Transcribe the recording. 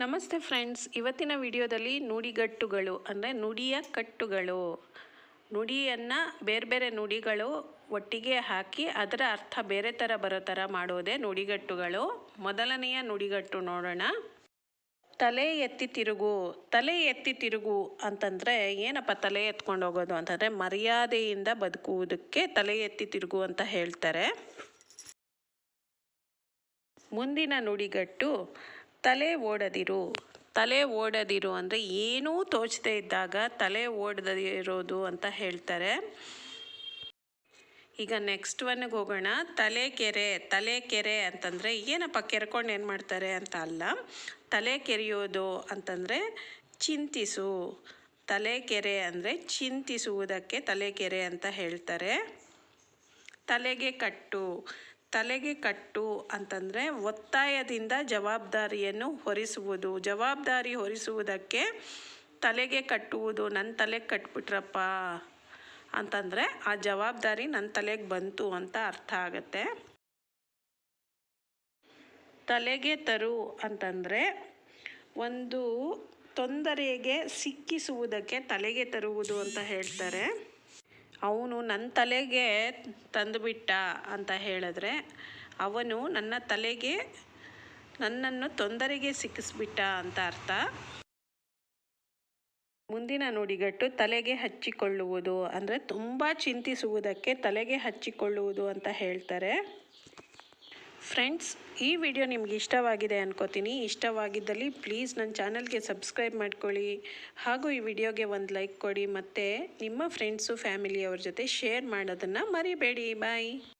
ನಮಸ್ತೆ ಫ್ರೆಂಡ್ಸ್. ಇವತ್ತಿನ ವಿಡಿಯೋದಲ್ಲಿ ನುಡಿಗಟ್ಟುಗಳು, ಅಂದರೆ ನುಡಿಯ ಕಟ್ಟುಗಳು. ನುಡಿಯನ್ನು ಬೇರೆ ಬೇರೆ ನುಡಿಗಳು ಒಟ್ಟಿಗೆ ಹಾಕಿ ಅದರ ಅರ್ಥ ಬೇರೆ ಥರ ಬರೋ ಥರ ಮಾಡೋದೇ ನುಡಿಗಟ್ಟುಗಳು. ಮೊದಲನೆಯ ನುಡಿಗಟ್ಟು ನೋಡೋಣ. ತಲೆ ಎತ್ತಿ ತಿರುಗು. ತಲೆ ಎತ್ತಿ ತಿರುಗು ಅಂತಂದರೆ ಏನಪ್ಪ ತಲೆ ಎತ್ಕೊಂಡು ಹೋಗೋದು ಅಂತಂದರೆ ಮರ್ಯಾದೆಯಿಂದ ಬದುಕುವುದಕ್ಕೆ ತಲೆ ಎತ್ತಿ ತಿರುಗು ಅಂತ ಹೇಳ್ತಾರೆ. ಮುಂದಿನ ನುಡಿಗಟ್ಟು ತಲೆ ಓಡದಿರು. ತಲೆ ಓಡದಿರು ಅಂದರೆ ಏನೂ ತೋಚದೇ ಇದ್ದಾಗ ತಲೆ ಓಡದಿರೋದು ಅಂತ ಹೇಳ್ತಾರೆ. ಈಗ ನೆಕ್ಸ್ಟ್ ಒನ್ಗೆ ಹೋಗೋಣ. ತಲೆ ಕೆರೆ ತಲೆ ಕೆರೆ ಅಂತಂದರೆ ಏನಪ್ಪ ಕೆರ್ಕೊಂಡು ಏನು ಮಾಡ್ತಾರೆ ಅಂತ ಅಲ್ಲ. ತಲೆ ಕೆರೆಯೋದು ಅಂತಂದರೆ ಚಿಂತಿಸು. ತಲೆ ಕೆರೆ ಅಂದರೆ ಚಿಂತಿಸುವುದಕ್ಕೆ ತಲೆ ಕೆರೆ ಅಂತ ಹೇಳ್ತಾರೆ. ತಲೆಗೆ ಕಟ್ಟು. ತಲೆಗೆ ಕಟ್ಟು ಅಂತಂದರೆ ಒತ್ತಾಯದಿಂದ ಜವಾಬ್ದಾರಿಯನ್ನು ಹೊರಿಸುವುದು. ಜವಾಬ್ದಾರಿ ಹೊರಿಸುವುದಕ್ಕೆ ತಲೆಗೆ ಕಟ್ಟುವುದು ನನ್ನ ತಲೆಗೆ ಕಟ್ಬಿಟ್ರಪ್ಪ ಅಂತಂದರೆ ಆ ಜವಾಬ್ದಾರಿ ನನ್ನ ತಲೆಗೆ ಬಂತು ಅಂತ ಅರ್ಥ ಆಗುತ್ತೆ. ತಲೆಗೆ ತರು ಅಂತಂದರೆ ಒಂದು ತೊಂದರೆಗೆ ಸಿಕ್ಕಿಸುವುದಕ್ಕೆ ತಲೆಗೆ ತರುವುದು ಅಂತ ಹೇಳ್ತಾರೆ. ಅವನು ನನ್ನ ತಲೆಗೆ ತಂದುಬಿಟ್ಟ ಅಂತ ಹೇಳಿದ್ರೆ ಅವನು ನನ್ನ ತಲೆಗೆ ನನ್ನನ್ನು ತೊಂದರೆಗೆ ಸಿಕ್ಕಿಸ್ಬಿಟ್ಟ ಅಂತ ಅರ್ಥ. ಮುಂದಿನ ನುಡಿಗಟ್ಟು ತಲೆಗೆ ಹಚ್ಚಿಕೊಳ್ಳುವುದು ಅಂದರೆ ತುಂಬ ಚಿಂತಿಸುವುದಕ್ಕೆ ತಲೆಗೆ ಹಚ್ಚಿಕೊಳ್ಳುವುದು ಅಂತ ಹೇಳ್ತಾರೆ. ಫ್ರೆಂಡ್ಸ್ ಈ ವಿಡಿಯೋ ನಿಮ್ಗೆ ಇಷ್ಟವಾಗಿದೆ ಅನ್ಕೋತೀನಿ. ಇಷ್ಟವಾಗಿದ್ದಲ್ಲಿ ಪ್ಲೀಸ್ ನನ್ನ ಚಾನಲ್ಗೆ ಸಬ್ಸ್ಕ್ರೈಬ್ ಮಾಡ್ಕೊಳ್ಳಿ. ಹಾಗೂ ಈ ವಿಡಿಯೋಗೆ ಒಂದು ಲೈಕ್ ಕೊಡಿ. ಮತ್ತು ನಿಮ್ಮ ಫ್ರೆಂಡ್ಸು ಫ್ಯಾಮಿಲಿಯವ್ರ ಜೊತೆ ಶೇರ್ ಮಾಡೋದನ್ನು ಮರಿಬೇಡಿ. ಬಾಯ್